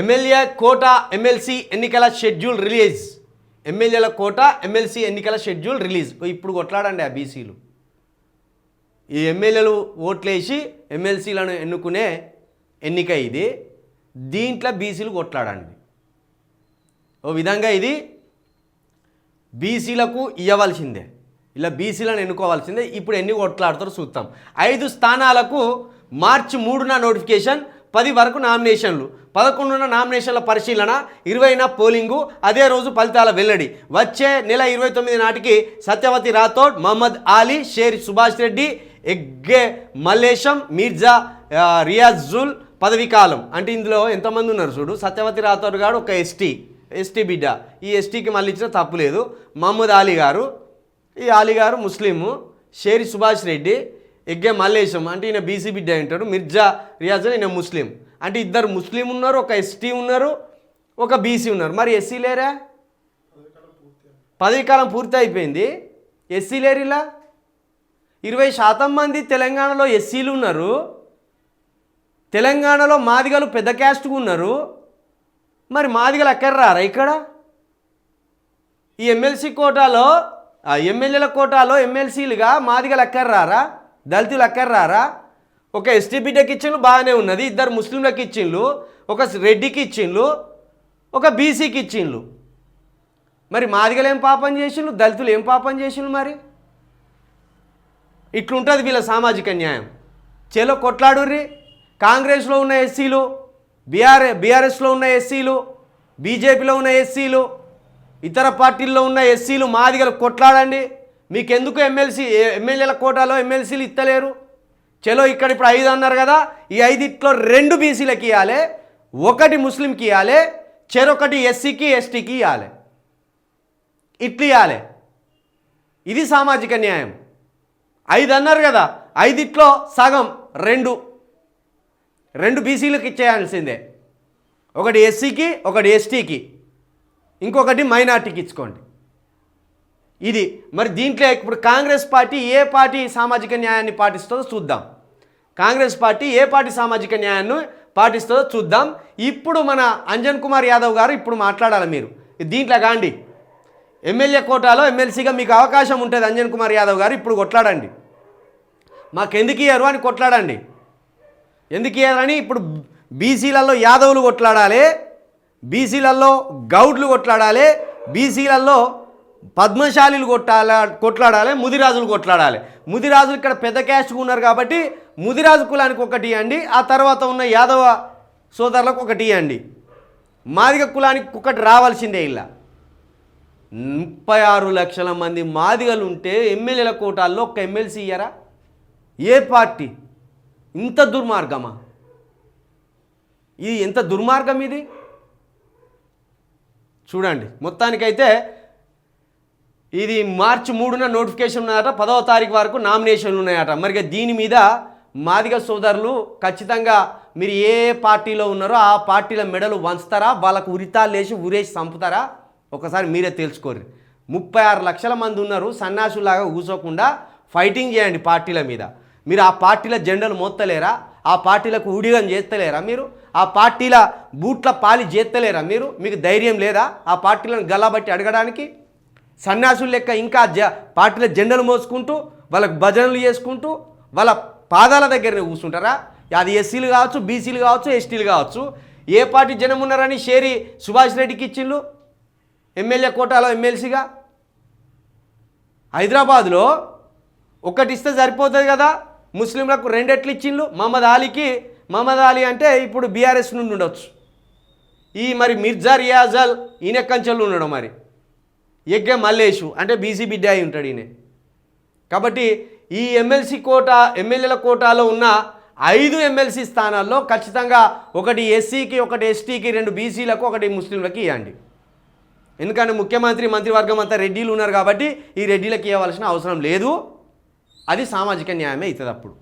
MLA quota MLC ఎన్నికల schedule release. ఎమ్మెల్యేల quota MLC ఎన్నికల షెడ్యూల్ రిలీజ్. ఇప్పుడు కొట్లాడండి ఆ బీసీలు. ఈ ఎమ్మెల్యేలు ఓట్లేసి ఎమ్మెల్సీలను ఎన్నుకునే ఎన్నిక ఇది. దీంట్లో బీసీలు కొట్లాడండి. ఓ విధంగా ఇది బీసీలకు ఇవ్వవలసిందే ఇలా బీసీలను ఎన్నుకోవాల్సిందే. ఇప్పుడు ఎన్ని కొట్లాడతారో చూద్దాం. ఐదు స్థానాలకు మార్చి మూడున నోటిఫికేషన్ పది వరకు నామినేషన్లు. పదకొండున నామినేషన్ల పరిశీలన ఇరవైన పోలింగు అదే రోజు ఫలితాల వెల్లడి. వచ్చే నెల ఇరవై తొమ్మిది నాటికి సత్యవతి రాథోడ్ మహమ్మద్ ఆలీ షేర్ సుభాష్ రెడ్డి ఎగ్గే మల్లేశం మీర్జా రియాజుల్ పదవి కాలం. అంటే ఇందులో ఎంతమంది ఉన్నారు చూడు? సత్యవతి రాథోడ్ గారు ఒక ఎస్టీ. ఎస్టీ బిడ్డ. ఈ ఎస్టీకి మళ్ళీ ఇచ్చిన తప్పు లేదు. మహమ్మద్ అలీ గారు ఈ అలీ గారు ముస్లిము. షేరి సుభాష్ రెడ్డి ఎగ్గే మల్లేశం. అంటే ఈయన బీసీ బిడ్డ అంటాడు. మిర్జా రియాజ్ ఈయన ముస్లిం. అంటే ఇద్దరు ముస్లిం ఉన్నారు ఒక ఎస్టీ ఉన్నారు ఒక బీసీ ఉన్నారు. మరి ఎస్సీ లేరా? పదవి కాలం పూర్తి అయిపోయింది. ఎస్సీ లేరు ఇలా? ఇరవై శాతం మంది తెలంగాణలో ఎస్సీలు ఉన్నారు. తెలంగాణలో మాదిగలు పెద్ద క్యాస్ట్గా ఉన్నారు. మరి మాదిగలు ఎక్కడ రారా ఇక్కడ? ఈ ఎమ్మెల్సీ కోటాలో ఎమ్మెల్యేల కోటాలో ఎమ్మెల్సీలుగా మాదిగలు ఎక్కడ రారా? దళితులు ఎక్కడ రారా? ఒక ఎస్టీ బిడ్డకి ఇచ్చిండ్రు బాగానే ఉన్నది. ఇద్దరు ముస్లింలకు ఇచ్చిండ్రు ఒక రెడ్డికి ఇచ్చిండ్రు ఒక బీసీకి ఇచ్చిండ్రు మరి మాదిగలు ఏం పాపం చేసిండ్రు దళితులు ఏం పాపం చేసిండ్రు మరి? ఇట్లుంటుంది వీళ్ళ సామాజిక న్యాయం. చేలో కొట్లాడుర్రి. కాంగ్రెస్లో ఉన్న ఎస్సీలు బీఆర్ బీఆర్ఎస్లో ఉన్న ఎస్సీలు బీజేపీలో ఉన్న ఎస్సీలు ఇతర పార్టీల్లో ఉన్న ఎస్సీలు మాదిగలు కొట్లాడండి. మీకెందుకు ఎమ్మెల్సీ ఎమ్మెల్యేల కోటాలో ఎమ్మెల్సీలు ఇత్తలేరు? చలో ఇక్కడ ఇప్పుడు ఐదు అన్నారు కదా ఈ ఐదిట్లో రెండు బీసీలకి ఇవ్వాలి ఒకటి ముస్లింకి ఇవ్వాలి చెరొకటి ఎస్సీకి ఎస్టీకి ఇవ్వాలి ఇట్లు ఇవ్వాలి ఇది సామాజిక న్యాయం. ఐదు అన్నారు కదా ఐదిట్లో సగం రెండు. రెండు బీసీలకు ఇచ్చేయాల్సిందే. ఒకటి ఎస్సీకి ఒకటి ఎస్టీకి. ఇంకొకటి మైనార్టీకి ఇచ్చుకోండి. ఇది మరి దీంట్లో ఇప్పుడు కాంగ్రెస్ పార్టీ ఏ పార్టీ సామాజిక న్యాయాన్ని పాటిస్తుందో చూద్దాం. కాంగ్రెస్ పార్టీ ఏ పార్టీ సామాజిక న్యాయాన్ని పాటిస్తుందో చూద్దాం. ఇప్పుడు మన అంజన్ కుమార్ యాదవ్ గారు ఇప్పుడు మాట్లాడాలి మీరు. దీంట్లో కాండి. ఎమ్మెల్యే కోటాలో ఎమ్మెల్సీగా మీకు అవకాశం ఉంటుంది అంజన్ కుమార్ యాదవ్ గారు ఇప్పుడు కొట్లాడండి. మాకెందుకు ఇయ్యరు అని కొట్లాడండి. ఎందుకు ఇయ్యారని ఇప్పుడు బీసీలలో యాదవులు కొట్లాడాలి బీసీలలో గౌడ్లు కొట్లాడాలి బీసీలలో పద్మశాలీలు కొట్టాల కొట్లాడాలి ముదిరాజులు కొట్లాడాలి. ముదిరాజులు ఇక్కడ పెద్ద క్యాస్ట్గా ఉన్నారు కాబట్టి ముదిరాజు కులానికి ఒకటి ఇవ్వండి ఆ తర్వాత ఉన్న యాదవ సోదరులకు ఒకటి ఇవ్వండి. మాదిగ కులానికి ఒకటి రావాల్సిందే ఇలా ముప్పై ఆరు లక్షల మంది మాదిగలు ఉంటే ఎమ్మెల్యేల కోటాల్లో ఒక్క ఎమ్మెల్సీ ఇయ్యరా? ఏ పార్టీ? ఇంత దుర్మార్గమా? ఇది ఎంత దుర్మార్గం ఇది? చూడండి మొత్తానికైతే ఇది మార్చి మూడున నోటిఫికేషన్ ఉన్నాయట పదవ తారీఖు వరకు నామినేషన్లు ఉన్నాయట. మరి దీని మీద మాదిగ సోదరులు ఖచ్చితంగా మీరు ఏ పార్టీలో ఉన్నారో ఆ పార్టీల మెడలు వంచుతారా? వాళ్ళకు ఉరితాలు లేచి ఉరేసి చంపుతారా? ఒకసారి మీరే తెలుసుకోరు ముప్పై ఆరు లక్షల మంది ఉన్నారు సన్యాసులాగా కూసోకుండా ఫైటింగ్ చేయండి పార్టీల మీద. మీరు ఆ పార్టీల జెండలు మోత్తలేరా? ఆ పార్టీలకు ఊడిగం చేస్తలేరా మీరు? ఆ పార్టీల బూట్ల పాలి చేస్తలేరా మీరు? మీకు ధైర్యం లేదా? ఆ పార్టీలను గల్లబట్టి అడగడానికి? సన్యాసులు లెక్క ఇంకా జ పార్టీల జెండలు మోసుకుంటూ వాళ్ళకు భజనలు చేసుకుంటూ వాళ్ళ పాదాల దగ్గరనే కూర్చుంటారా? అది ఎస్సీలు కావచ్చు బీసీలు కావచ్చు ఎస్టీలు కావచ్చు. ఏ పార్టీ జనం ఉన్నారని షేరి సుభాష్ రెడ్డికి ఇచ్చిండ్రు ఎమ్మెల్యే కోటాలో ఎమ్మెల్సీగా? హైదరాబాద్లో ఒకటి ఇస్తే సరిపోతుంది కదా? ముస్లింలకు రెండెట్లు ఇచ్చిండ్రు మహమ్మద్ అలీకి మహమ్మద్ అలీ అంటే ఇప్పుడు బీఆర్ఎస్ నుండి ఉండొచ్చు. ఈ మరి మిర్జా రియాజల్ ఈయన ఉండడం మరి. యజ్ఞ మల్లేషు అంటే బీసీ బిడ్డ అయి ఉంటాడు ఈయన. కాబట్టి ఈ ఎమ్మెల్సీ కోటా ఎమ్మెల్యేల కోటాలో ఉన్న ఐదు ఎమ్మెల్సీ స్థానాల్లో ఖచ్చితంగా ఒకటి ఎస్సీకి ఒకటి ఎస్టీకి రెండు బీసీలకు ఒకటి ముస్లింలకి ఇవ్వండి. ఎందుకంటే ముఖ్యమంత్రి మంత్రివర్గం అంతా రెడ్డిలు ఉన్నారు కాబట్టి ఈ రెడ్డిలకి ఇవ్వాల్సిన అవసరం లేదు. అది సామాజిక న్యాయమే అవుతుంది అప్పుడు